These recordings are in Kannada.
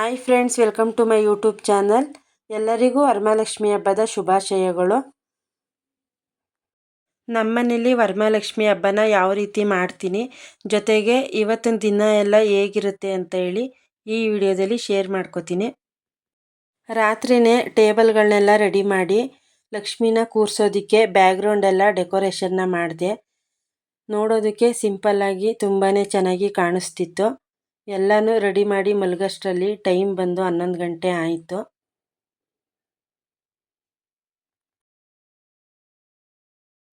Hi friends welcome to my YouTube channel ಎಲ್ಲರಿಗೂ ವರಮಹಾಲಕ್ಷ್ಮಿ ಹಬ್ಬದ ಶುಭಾಶಯಗಳು. ನಮ್ಮನೇಲಿ ವರಮಹಾಲಕ್ಷ್ಮಿ ಹಬ್ಬನ ಯಾವ ರೀತಿ ಮಾಡ್ತೀನಿ, ಜೊತೆಗೆ ಇವತ್ತಿನ ದಿನ ಎಲ್ಲ ಹೇಗಿರುತ್ತೆ ಅಂತ ಹೇಳಿ ಈ ವಿಡಿಯೋದಲ್ಲಿ ಶೇರ್ ಮಾಡ್ಕೋತೀನಿ. ರಾತ್ರಿನೇ ಟೇಬಲ್ಗಳನ್ನೆಲ್ಲ ರೆಡಿ ಮಾಡಿ, ಲಕ್ಷ್ಮಿನ ಕೂರಿಸೋದಕ್ಕೆ ಬ್ಯಾಕ್ಗ್ರೌಂಡೆಲ್ಲ ಡೆಕೋರೇಷನ್ನ ಮಾಡಿದೆ. ನೋಡೋದಕ್ಕೆ ಸಿಂಪಲ್ಲಾಗಿ ತುಂಬಾ ಚೆನ್ನಾಗಿ ಕಾಣಿಸ್ತಿತ್ತು. ಎಲ್ಲನೂ ರೆಡಿ ಮಾಡಿ ಮಲಗಷ್ಟರಲ್ಲಿ ಟೈಮ್ ಬಂದು ಹನ್ನೊಂದು ಗಂಟೆ ಆಯಿತು.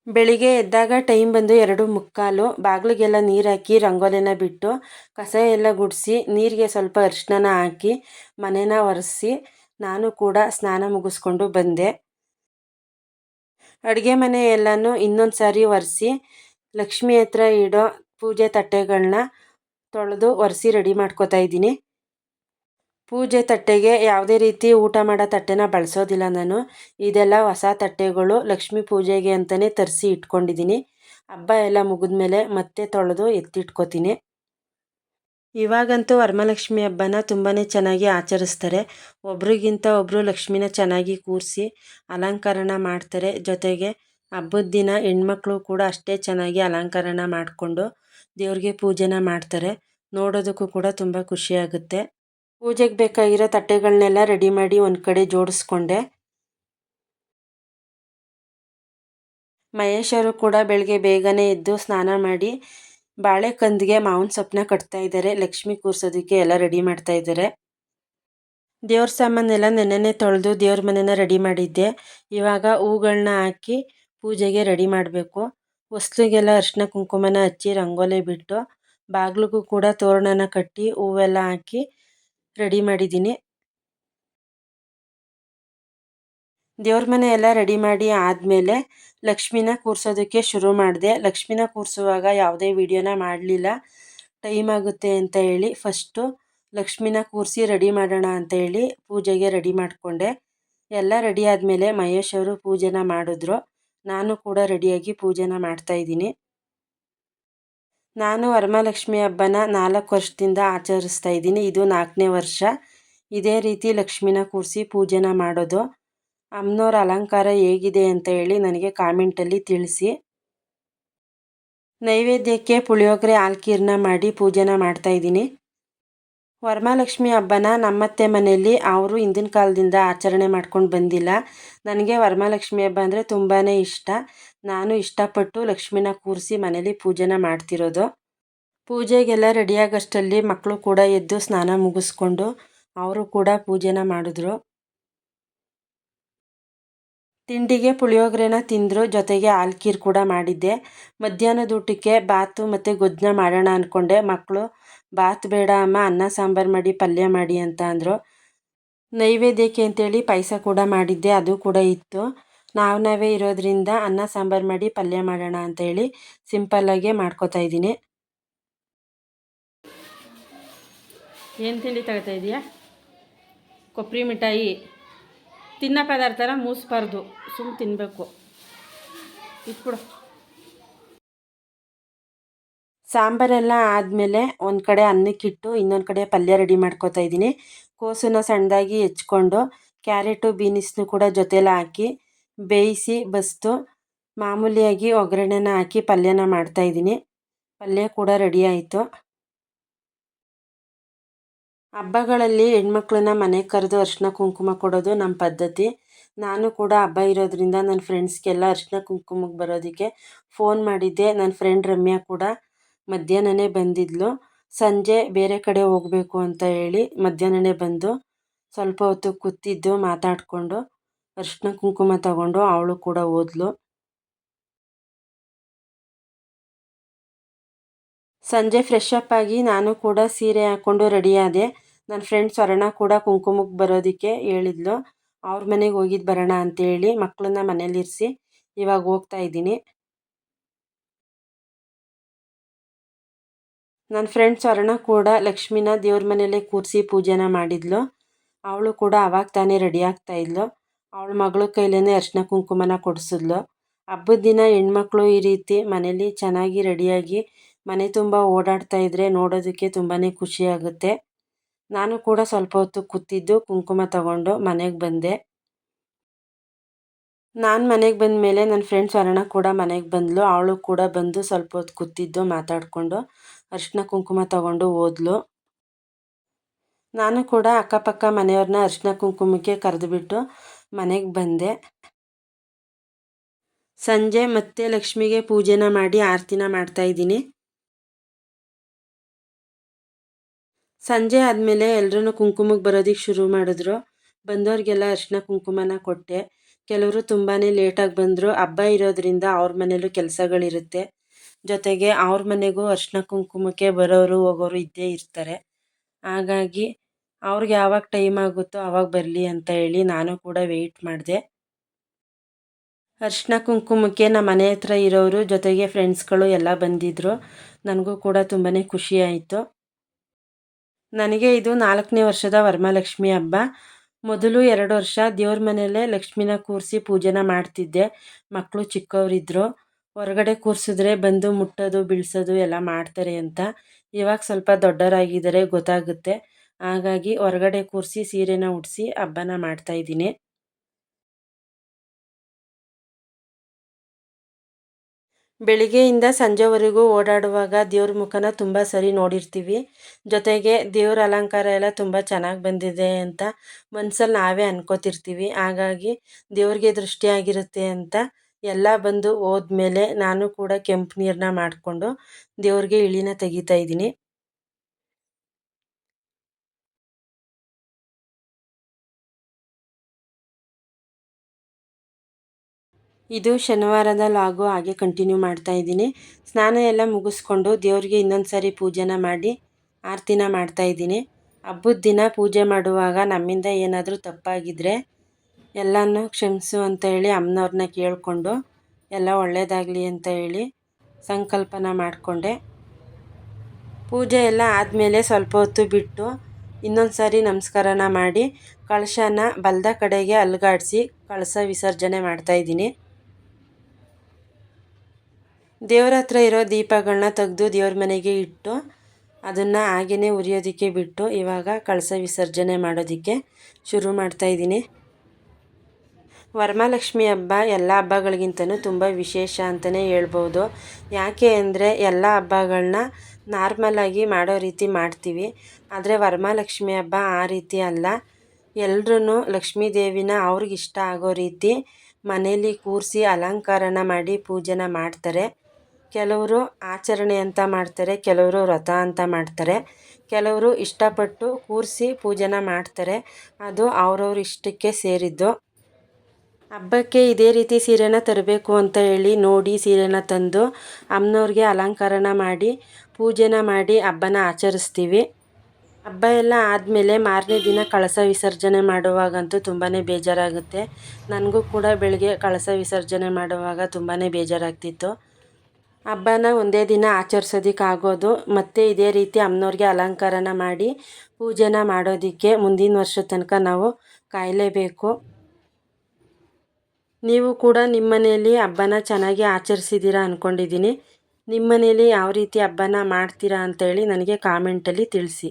ಬೆಳಿಗ್ಗೆ ಎದ್ದಾಗ ಟೈಮ್ ಬಂದು ಎರಡು ಮುಕ್ಕಾಲು, ಬಾಗಿಲಿಗೆಲ್ಲ ನೀರು ಹಾಕಿ ರಂಗೋಲಿನ ಬಿಟ್ಟು ಕಸ ಎಲ್ಲ ಗುಡಿಸಿ, ನೀರಿಗೆ ಸ್ವಲ್ಪ ಅರಿಶಿನ ಹಾಕಿ ಮನೆನ ಒರೆಸಿ ನಾನು ಕೂಡ ಸ್ನಾನ ಮುಗಿಸ್ಕೊಂಡು ಬಂದೆ. ಅಡುಗೆ ಮನೆ ಎಲ್ಲನೂ ಇನ್ನೊಂದು ಸಾರಿ ಒರೆಸಿ, ಲಕ್ಷ್ಮಿ ಹತ್ರ ಇಡೋ ಪೂಜೆ ತಟ್ಟೆಗಳನ್ನ ತೊಳೆದು ಒರೆಸಿ ರೆಡಿ ಮಾಡ್ಕೋತಾ ಇದ್ದೀನಿ. ಪೂಜೆ ತಟ್ಟೆಗೆ ಯಾವುದೇ ರೀತಿ ಊಟ ಮಾಡೋ ತಟ್ಟೆನ ಬಳಸೋದಿಲ್ಲ ನಾನು. ಇದೆಲ್ಲ ಹೊಸ ತಟ್ಟೆಗಳು ಲಕ್ಷ್ಮೀ ಪೂಜೆಗೆ ಅಂತಲೇ ತರಿಸಿ ಇಟ್ಕೊಂಡಿದ್ದೀನಿ. ಹಬ್ಬ ಎಲ್ಲ ಮುಗಿದ್ಮೇಲೆ ಮತ್ತೆ ತೊಳೆದು ಎತ್ತಿಟ್ಕೋತೀನಿ. ಇವಾಗಂತೂ ವರಮಲಕ್ಷ್ಮಿ ಹಬ್ಬನ ತುಂಬಾ ಚೆನ್ನಾಗಿ ಆಚರಿಸ್ತಾರೆ. ಒಬ್ರಿಗಿಂತ ಒಬ್ಬರು ಲಕ್ಷ್ಮಿನ ಚೆನ್ನಾಗಿ ಕೂರಿಸಿ ಅಲಂಕರಣ ಮಾಡ್ತಾರೆ. ಜೊತೆಗೆ ಹಬ್ಬದ ದಿನ ಹೆಣ್ಮಕ್ಳು ಕೂಡ ಅಷ್ಟೇ ಚೆನ್ನಾಗಿ ಅಲಂಕರಣ ಮಾಡಿಕೊಂಡು ದೇವ್ರಿಗೆ ಪೂಜೆನ ಮಾಡ್ತಾರೆ. ನೋಡೋದಕ್ಕೂ ಕೂಡ ತುಂಬ ಖುಷಿಯಾಗುತ್ತೆ. ಪೂಜೆಗೆ ಬೇಕಾಗಿರೋ ತಟ್ಟೆಗಳನ್ನೆಲ್ಲ ರೆಡಿ ಮಾಡಿ ಒಂದು ಕಡೆ ಜೋಡಿಸ್ಕೊಂಡೆ. ಮಹೇಶರು ಕೂಡ ಬೆಳಗ್ಗೆ ಬೇಗನೆ ಎದ್ದು ಸ್ನಾನ ಮಾಡಿ ಬಾಳೆಕಂದಿಗೆ ಮಾವಿನ ಸೊಪ್ಪನ್ನ ಕಟ್ತಾ ಇದ್ದಾರೆ ಲಕ್ಷ್ಮಿ ಕೂರ್ಸೋದಕ್ಕೆ ಎಲ್ಲ ರೆಡಿ ಮಾಡ್ತಾ ಇದ್ದಾರೆ ದೇವ್ರ ಸಾಮಾನೆಲ್ಲ ನೆನ್ನೆನೆ ತೊಳೆದು ದೇವ್ರ ಮನೆನ ರೆಡಿ ಮಾಡಿದ್ದೆ. ಇವಾಗ ಹೂಗಳನ್ನ ಹಾಕಿ ಪೂಜೆಗೆ ರೆಡಿ ಮಾಡಬೇಕು. ಹೊಸ್ಲಿಗೆಲ್ಲ ಅರಿಶಿನ ಕುಂಕುಮನ ಹಚ್ಚಿ ರಂಗೋಲಿ ಬಿಟ್ಟು ಬಾಗಿಲಿಗೂ ಕೂಡ ತೋರಣನ ಕಟ್ಟಿ ಹೂವೆಲ್ಲ ಹಾಕಿ ರೆಡಿ ಮಾಡಿದ್ದೀನಿ. ದೇವ್ರ ಮನೆ ಎಲ್ಲ ರೆಡಿ ಮಾಡಿ ಆದಮೇಲೆ ಲಕ್ಷ್ಮಿನ ಕೂರಿಸೋದಕ್ಕೆ ಶುರು ಮಾಡಿದೆ. ಲಕ್ಷ್ಮಿನ ಕೂರಿಸುವಾಗ ಯಾವುದೇ ವಿಡಿಯೋನ ಮಾಡಲಿಲ್ಲ. ಟೈಮ್ ಆಗುತ್ತೆ ಅಂತ ಹೇಳಿ ಫಸ್ಟು ಲಕ್ಷ್ಮಿನ ಕೂರಿಸಿ ರೆಡಿ ಮಾಡೋಣ ಅಂತ ಹೇಳಿ ಪೂಜೆಗೆ ರೆಡಿ ಮಾಡಿಕೊಂಡೆ. ಎಲ್ಲ ರೆಡಿ ಆದಮೇಲೆ ಮಹೇಶ್ ಅವರು ಪೂಜೆನ ಮಾಡಿದ್ರು. ನಾನು ಕೂಡ ರೆಡಿಯಾಗಿ ಪೂಜೆನ ಮಾಡ್ತಾಯಿದ್ದೀನಿ ನಾನು ವರಮಹಾಲಕ್ಷ್ಮಿ ಹಬ್ಬನ ನಾಲ್ಕು ವರ್ಷದಿಂದ ಆಚರಿಸ್ತಾ ಇದ್ದೀನಿ. ಇದು ನಾಲ್ಕನೇ ವರ್ಷ. ಇದೇ ರೀತಿ ಲಕ್ಷ್ಮಿನ ಕೂರಿಸಿ ಪೂಜೆನ ಮಾಡೋದು. ಅಮ್ಮನವ್ರ ಅಲಂಕಾರ ಹೇಗಿದೆ ಅಂತ ಹೇಳಿ ನನಗೆ ಕಾಮೆಂಟಲ್ಲಿ ತಿಳಿಸಿ. ನೈವೇದ್ಯಕ್ಕೆ ಪುಳಿಯೋಗರೆ ಆಲ್ಕೀರ್ನ ಮಾಡಿ ಪೂಜೆನ ಮಾಡ್ತಾಯಿದ್ದೀನಿ ವರಮಹಾಲಕ್ಷ್ಮಿ ಹಬ್ಬನ ನಮ್ಮತ್ತೆ ಮನೆಯಲ್ಲಿ ಅವರು ಹಿಂದಿನ ಕಾಲದಿಂದ ಆಚರಣೆ ಮಾಡ್ಕೊಂಡು ಬಂದಿಲ್ಲ. ನನಗೆ ವರಮಹಾಲಕ್ಷ್ಮಿ ಹಬ್ಬ ಅಂದರೆ ತುಂಬಾ ಇಷ್ಟ. ನಾನು ಇಷ್ಟಪಟ್ಟು ಲಕ್ಷ್ಮಿನ ಕೂರಿಸಿ ಮನೇಲಿ ಪೂಜೆನ ಮಾಡ್ತಿರೋದು. ಪೂಜೆಗೆಲ್ಲ ರೆಡಿಯಾಗಷ್ಟಲ್ಲಿ ಮಕ್ಕಳು ಕೂಡ ಎದ್ದು ಸ್ನಾನ ಮುಗಿಸ್ಕೊಂಡು ಅವರು ಕೂಡ ಪೂಜೆನ ಮಾಡಿದ್ರು. ತಿಂಡಿಗೆ ಪುಳಿಯೋಗರೆನ ತಿಂದರು, ಜೊತೆಗೆ ಆಲ್ಕೀರ್ ಕೂಡ ಮಾಡಿದ್ದೆ. ಮಧ್ಯಾಹ್ನದ ಊಟಕ್ಕೆ ಬಾತು ಮತ್ತು ಗೊಜ್ಜನ್ನ ಮಾಡೋಣ ಅಂದ್ಕೊಂಡೆ ಮಕ್ಕಳು ಬಾತ್ ಬೇಡ, ಅಮ್ಮ, ಅನ್ನ, ಸಾಂಬಾರು ಮಾಡಿ, ಪಲ್ಯ ಮಾಡಿ ಅಂತ ಅಂದರು. ನೈವೇದ್ಯಕ್ಕೆ ಅಂತೇಳಿ ಪಾಯಸ ಕೂಡ ಮಾಡಿದ್ದೆ, ಅದು ಕೂಡ ಇತ್ತು. ನಾವು ನಾವೇ ಇರೋದರಿಂದ ಅನ್ನ, ಸಾಂಬಾರು ಮಾಡಿ, ಪಲ್ಯ ಮಾಡೋಣ ಅಂತೇಳಿ ಸಿಂಪಲ್ಲಾಗೆ ಮಾಡ್ಕೋತಾ ಇದ್ದೀನಿ. ಏನು ತಿಂಡಿ ತಗೋತಾ ಇದೆಯಾ? ಕೊಬ್ಬರಿ ಮಿಠಾಯಿ. ತಿನ್ನೋ ಪದಾರ್ಥನ ಮೂಸ್ಬಾರ್ದು ಸುಮ್ಮನೆ ತಿನ್ನಬೇಕು ಇಟ್ಬಿಡು. ಸಾಂಬಾರೆಲ್ಲ ಆದಮೇಲೆ ಒಂದು ಕಡೆ ಅನ್ನಕ್ಕಿಟ್ಟು ಇನ್ನೊಂದು ಕಡೆ ಪಲ್ಯ ರೆಡಿ ಮಾಡ್ಕೋತಾ ಇದ್ದೀನಿ. ಕೋಸನ್ನ ಸಣ್ಣದಾಗಿ ಹೆಚ್ಕೊಂಡು ಕ್ಯಾರೆಟು, ಬೀನಿಸ್ನು ಕೂಡ ಜೊತೆಲಿ ಹಾಕಿ ಬೇಯಿಸಿ ಬಸ್ತು ಮಾಮೂಲಿಯಾಗಿ ಒಗ್ಗರಣೆನ ಹಾಕಿ ಪಲ್ಯನ ಮಾಡ್ತಾಯಿದ್ದೀನಿ ಪಲ್ಯ ಕೂಡ ರೆಡಿ ಆಯಿತು. ಹಬ್ಬಗಳಲ್ಲಿ ಹೆಣ್ಮಕ್ಳನ್ನ ಮನೆಗೆ ಕರೆದು ಅರಿಶಿನ ಕುಂಕುಮ ಕೊಡೋದು ನಮ್ಮ ಪದ್ಧತಿ. ನಾನು ಕೂಡ ಹಬ್ಬ ಇರೋದರಿಂದ ನನ್ನ ಫ್ರೆಂಡ್ಸ್ಗೆಲ್ಲ ಅರಿಶಿನ ಕುಂಕುಮಕ್ಕೆ ಬರೋದಕ್ಕೆ ಫೋನ್ ಮಾಡಿದ್ದೆ. ನನ್ನ ಫ್ರೆಂಡ್ ರಮ್ಯಾ ಕೂಡ ಮಧ್ಯಾಹ್ನನೇ ಬಂದಿದ್ಲು. ಸಂಜೆ ಬೇರೆ ಕಡೆ ಹೋಗಬೇಕು ಅಂತ ಹೇಳಿ ಮಧ್ಯಾಹ್ನನೇ ಬಂದು ಸ್ವಲ್ಪ ಹೊತ್ತು ಕೂತಿದ್ದು, ಮಾತಾಡಿಕೊಂಡು ಅರಿಶಿನ ಕುಂಕುಮ ತಗೊಂಡು ಅವಳು ಕೂಡ ಹೋದ್ಲು ಸಂಜೆ ಫ್ರೆಶ್ ಅಪ್ ಆಗಿ ನಾನು ಕೂಡ ಸೀರೆ ಹಾಕ್ಕೊಂಡು ರೆಡಿಯಾದೆ ನನ್ನ ಫ್ರೆಂಡ್ ಸ್ವರ್ಣ ಕೂಡ ಕುಂಕುಮಕ್ಕೆ ಬರೋದಕ್ಕೆ ಹೇಳಿದ್ಲು. ಅವ್ರ ಮನೆಗೆ ಹೋಗಿದ್ದು ಬರೋಣ ಅಂತೇಳಿ ಮಕ್ಕಳನ್ನ ಮನೇಲಿರಿಸಿ ಇವಾಗ ಹೋಗ್ತಾ ಇದ್ದೀನಿ. ನನ್ನ ಫ್ರೆಂಡ್ ಸ್ವರ್ಣ ಕೂಡ ಲಕ್ಷ್ಮಿನ ದೇವ್ರ ಮನೆಯಲ್ಲೇ ಕೂರಿಸಿ ಪೂಜೆನ ಮಾಡಿದ್ಲು. ಅವಳು ಕೂಡ ಅವಾಗ ತಾನೇ ರೆಡಿ ಆಗ್ತಾ ಇದ್ಲು. ಅವಳ ಮಗಳ ಕೈಲೇ ಅರ್ಶಿನ ಕುಂಕುಮನ ಕೊಡಿಸಿದ್ಲು. ಹಬ್ಬದ ದಿನ ಹೆಣ್ಮಕ್ಳು ಈ ರೀತಿ ಮನೇಲಿ ಚೆನ್ನಾಗಿ ರೆಡಿಯಾಗಿ ಮನೆ ತುಂಬ ಓಡಾಡ್ತಾ ಇದ್ದರೆ ನೋಡೋದಕ್ಕೆ ತುಂಬಾ ಖುಷಿಯಾಗುತ್ತೆ ನಾನು ಕೂಡ ಸ್ವಲ್ಪ ಹೊತ್ತು ಕೂತಿದ್ದು ಕುಂಕುಮ ತಗೊಂಡು ಮನೆಗೆ ಬಂದೆ. ನಾನು ಮನೆಗೆ ಬಂದ ಮೇಲೆ ನನ್ನ ಫ್ರೆಂಡ್ ಸ್ವರ್ಣ ಕೂಡ ಮನೆಗೆ ಬಂದಳು ಅವಳು ಕೂಡ ಬಂದು ಸ್ವಲ್ಪ ಹೊತ್ತು ಕೂತಿದ್ದು, ಮಾತಾಡಿಕೊಂಡು. ಅರಿಶಿನ ಕುಂಕುಮ ತಗೊಂಡು ಹೋದ್ಲು. ನಾನು ಕೂಡ ಅಕ್ಕಪಕ್ಕ ಮನೆಯವ್ರನ್ನ ಅರಿಶಿನ ಕುಂಕುಮಕ್ಕೆ ಕರೆದುಬಿಟ್ಟು ಮನೆಗೆ ಬಂದೆ. ಸಂಜೆ ಮತ್ತೆ ಲಕ್ಷ್ಮಿಗೆ ಪೂಜೆನ ಮಾಡಿ ಆರತಿನ ಮಾಡ್ತಾಯಿದ್ದೀನಿ ಸಂಜೆ ಆದಮೇಲೆ ಎಲ್ಲರೂ ಕುಂಕುಮಕ್ಕೆ ಬರೋದಕ್ಕೆ ಶುರು ಮಾಡಿದ್ರು. ಬಂದವ್ರಿಗೆಲ್ಲ ಅರಿಶಿನ ಕುಂಕುಮನ ಕೊಟ್ಟೆ. ಕೆಲವರು ತುಂಬಾ ಲೇಟಾಗಿ ಬಂದರು. ಹಬ್ಬ ಇರೋದ್ರಿಂದ ಅವ್ರ ಮನೇಲೂ ಕೆಲಸಗಳಿರುತ್ತೆ. ಜೊತೆಗೆ ಅವ್ರ ಮನೆಗೂ ಅರ್ಶಿನ ಕುಂಕುಮಕ್ಕೆ ಬರೋರು ಹೋಗೋರು ಇದ್ದೇ ಇರ್ತಾರೆ. ಹಾಗಾಗಿ ಅವ್ರಿಗೆ ಯಾವಾಗ ಟೈಮ್ ಆಗುತ್ತೋ ಆವಾಗ ಬರಲಿ ಅಂತ ಹೇಳಿ ನಾನು ಕೂಡ ವೆಯ್ಟ್ ಮಾಡಿದೆ. ಅರ್ಶಿನ ಕುಂಕುಮಕ್ಕೆ ನಮ್ಮ ಮನೆ ಹತ್ರ ಇರೋರು ಜೊತೆಗೆ ಫ್ರೆಂಡ್ಸ್ಗಳು ಎಲ್ಲ ಬಂದಿದ್ದರು ನನಗೂ ಕೂಡ ತುಂಬಾ ಖುಷಿ ಆಯಿತು. ನನಗೆ ಇದು ನಾಲ್ಕನೇ ವರ್ಷದ ವರಮಹಾಲಕ್ಷ್ಮಿ ಹಬ್ಬ. ಮೊದಲು ಎರಡು ವರ್ಷ ದೇವ್ರ ಮನೆಯಲ್ಲೇ ಲಕ್ಷ್ಮಿನ ಕೂರಿಸಿ ಪೂಜೆನ ಮಾಡ್ತಿದ್ದೆ. ಮಕ್ಕಳು ಚಿಕ್ಕವರಿದ್ದರು ಹೊರಗಡೆ ಕೂರಿಸಿದ್ರೆ ಬಂದು ಮುಟ್ಟೋದು, ಬೀಳ್ಸೋದು ಎಲ್ಲ ಮಾಡ್ತಾರೆ ಅಂತ. ಇವಾಗ ಸ್ವಲ್ಪ ದೊಡ್ಡವರಾಗಿದ್ದಾರೆ, ಗೊತ್ತಾಗುತ್ತೆ. ಹಾಗಾಗಿ ಹೊರಗಡೆ ಕೂರಿಸಿ ಸೀರೆನ ಉಡಿಸಿ ಹಬ್ಬನ ಮಾಡ್ತಾಯಿದ್ದೀನಿ ಬೆಳಿಗ್ಗೆಯಿಂದ ಸಂಜೆವರೆಗೂ ಓಡಾಡುವಾಗ ದೇವ್ರ ಮುಖನ ತುಂಬ ಸರಿ ನೋಡಿರ್ತೀವಿ. ಜೊತೆಗೆ ದೇವ್ರ ಅಲಂಕಾರ ಎಲ್ಲ ತುಂಬ ಚೆನ್ನಾಗಿ ಬಂದಿದೆ ಅಂತ ಮನ್ಸಲ್ಲಿ ನಾವೇ ಅನ್ಕೋತಿರ್ತೀವಿ. ಹಾಗಾಗಿ ದೇವ್ರಿಗೆ ದೃಷ್ಟಿಯಾಗಿರುತ್ತೆ ಅಂತ ಎಲ್ಲ ಬಂದು ಹೋದ್ಮೇಲೆ ನಾನು ಕೂಡ ಕೆಂಪು ನೀರನ್ನ ಮಾಡಿಕೊಂಡು ದೇವ್ರಿಗೆ ಇಳಿನ ತೆಗಿತಾ ಇದ್ದೀನಿ. ಇದು ಶನಿವಾರದ ಲಾಗು. ಹಾಗೆ ಕಂಟಿನ್ಯೂ ಮಾಡ್ತಾ ಇದ್ದೀನಿ. ಸ್ನಾನ ಎಲ್ಲ ಮುಗಿಸ್ಕೊಂಡು ದೇವರಿಗೆ ಇನ್ನೊಂದು ಸಾರಿ ಪೂಜೆನ ಮಾಡಿ ಆರತಿನ ಮಾಡ್ತಾ ಇದ್ದೀನಿ. ಹಬ್ಬದ ದಿನ ಪೂಜೆ ಮಾಡುವಾಗ ನಮ್ಮಿಂದ ಏನಾದರೂ ತಪ್ಪಾಗಿದ್ದರೆ ಎಲ್ಲನೂ ಕ್ಷಮಿಸು ಅಂತ ಹೇಳಿ ಅಮ್ಮನವ್ರನ್ನ ಕೇಳಿಕೊಂಡು ಎಲ್ಲ ಒಳ್ಳೆಯದಾಗಲಿ ಅಂತ ಹೇಳಿ ಸಂಕಲ್ಪನ ಮಾಡಿಕೊಂಡೆ. ಪೂಜೆ ಎಲ್ಲ ಆದಮೇಲೆ ಸ್ವಲ್ಪ ಹೊತ್ತು ಬಿಟ್ಟು ಇನ್ನೊಂದು ಸಾರಿ ನಮಸ್ಕಾರನ ಮಾಡಿ ಕಳಶನ ಬಲ್ದ ಕಡೆಗೆ ಅಲುಗಾಡಿಸಿ ಕಳಸ ವಿಸರ್ಜನೆ ಮಾಡ್ತಾಯಿದ್ದೀನಿ ದೇವ್ರ ಹತ್ರ ಇರೋ ದೀಪಗಳನ್ನ ತೆಗೆದು ದೇವ್ರ ಮನೆಗೆ ಇಟ್ಟು ಅದನ್ನು ಹಾಗೆಯೇ ಉರಿಯೋದಕ್ಕೆ ಬಿಟ್ಟು ಇವಾಗ ಕಳಸ ವಿಸರ್ಜನೆ ಮಾಡೋದಕ್ಕೆ ಶುರು ಮಾಡ್ತಾಯಿದ್ದೀನಿ ವರಮಹಾಲಕ್ಷ್ಮಿ ಹಬ್ಬ ಎಲ್ಲ ಹಬ್ಬಗಳಿಗಿಂತನೂ ತುಂಬ ವಿಶೇಷ ಅಂತಲೇ ಹೇಳ್ಬೋದು. ಯಾಕೆ ಅಂದರೆ ಎಲ್ಲ ಹಬ್ಬಗಳನ್ನ ನಾರ್ಮಲಾಗಿ ಮಾಡೋ ರೀತಿ ಮಾಡ್ತೀವಿ. ಆದರೆ ವರಮಹಾಲಕ್ಷ್ಮಿ ಹಬ್ಬ ಆ ರೀತಿ ಅಲ್ಲ. ಎಲ್ರೂ ಲಕ್ಷ್ಮೀ ದೇವಿನ ಅವ್ರಿಗಿಷ್ಟ ಆಗೋ ರೀತಿ ಮನೇಲಿ ಕೂರಿಸಿ ಅಲಂಕಾರನ ಮಾಡಿ ಪೂಜೆನ ಮಾಡ್ತಾರೆ. ಕೆಲವರು ಆಚರಣೆ ಅಂತ ಮಾಡ್ತಾರೆ, ಕೆಲವರು ವ್ರತ ಅಂತ ಮಾಡ್ತಾರೆ. ಕೆಲವರು ಇಷ್ಟಪಟ್ಟು ಕೂರಿಸಿ ಪೂಜೆನ ಮಾಡ್ತಾರೆ. ಅದು ಅವ್ರವ್ರ ಇಷ್ಟಕ್ಕೆ ಸೇರಿದ್ದು. ಹಬ್ಬಕ್ಕೆ ಇದೇ ರೀತಿ ಸೀರೆನ ತರಬೇಕು ಅಂತ ಹೇಳಿ ನೋಡಿ ಸೀರೆನ ತಂದು ಅಮ್ಮನವ್ರಿಗೆ ಅಲಂಕಾರನ ಮಾಡಿ, ಪೂಜೆನ ಮಾಡಿ ಹಬ್ಬನ ಆಚರಿಸ್ತೀವಿ. ಹಬ್ಬ ಎಲ್ಲ ಆದಮೇಲೆ ಮಾರನೇ ದಿನ ಕಳಸ ವಿಸರ್ಜನೆ ಮಾಡುವಾಗಂತೂ ತುಂಬಾ ಬೇಜಾರಾಗುತ್ತೆ. ನನಗೂ ಕೂಡ ಬೆಳಗ್ಗೆ ಕಳಸ ವಿಸರ್ಜನೆ ಮಾಡುವಾಗ ತುಂಬಾ ಬೇಜಾರಾಗ್ತಿತ್ತು. ಹಬ್ಬನ ಒಂದೇ ದಿನ ಆಚರಿಸೋದಕ್ಕಾಗೋದು ಮತ್ತು ಇದೇ ರೀತಿ ಅಮ್ಮನವ್ರಿಗೆ ಅಲಂಕಾರನ ಮಾಡಿ ಪೂಜೆನ ಮಾಡೋದಕ್ಕೆ ಮುಂದಿನ ವರ್ಷದ ತನಕ ನಾವು ಕಾಯಲೇಬೇಕು. ನೀವು ಕೂಡ ನಿಮ್ಮ ಮನೆಯಲ್ಲಿ ಹಬ್ಬನ ಚೆನ್ನಾಗಿ ಆಚರಿಸಿದ್ದೀರಾ ಅಂದ್ಕೊಂಡಿದ್ದೀನಿ ನಿಮ್ಮ ಮನೆಯಲ್ಲಿ ಯಾವ ರೀತಿ ಹಬ್ಬನ ಮಾಡ್ತೀರಾ ಅಂತೇಳಿ ನನಗೆ ಕಾಮೆಂಟಲ್ಲಿ ತಿಳಿಸಿ.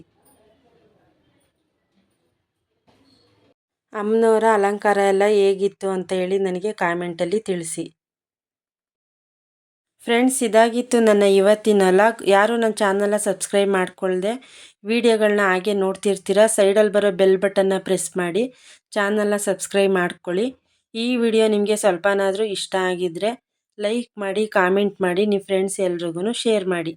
ಅಮ್ಮನವರ ಅಲಂಕಾರ ಎಲ್ಲ ಹೇಗಿತ್ತು ಅಂತ ಹೇಳಿ ನನಗೆ ಕಾಮೆಂಟಲ್ಲಿ ತಿಳಿಸಿ. ಫ್ರೆಂಡ್ಸ್ ಇದಾಗಿತ್ತು ನನ್ನ ಇವತ್ತಿನ ಲಾಗ್. ಯಾರು ನನ್ನ ಚಾನಲ್ನ ಸಬ್ಸ್ಕ್ರೈಬ್ ಮಾಡ್ಕೊಳ್ಳದೆ ವಿಡಿಯೋಗಳನ್ನ ಹಾಗೆ ನೋಡ್ತಿರ್ತೀರ ಸೈಡಲ್ಲಿ ಬರೋ ಬೆಲ್ ಬಟನ್ನ ಪ್ರೆಸ್ ಮಾಡಿ ಚಾನಲ್ನ ಸಬ್ಸ್ಕ್ರೈಬ್ ಮಾಡ್ಕೊಳ್ಳಿ. ಈ ವಿಡಿಯೋ ನಿಮಗೆ ಸ್ವಲ್ಪನಾದರೂ ಇಷ್ಟ ಆಗಿದ್ದರೆ ಲೈಕ್ ಮಾಡಿ ಕಾಮೆಂಟ್ ಮಾಡಿ ನಿಮ್ಮ ಫ್ರೆಂಡ್ಸ್ ಎಲ್ರಿಗೂ ಶೇರ್ ಮಾಡಿ.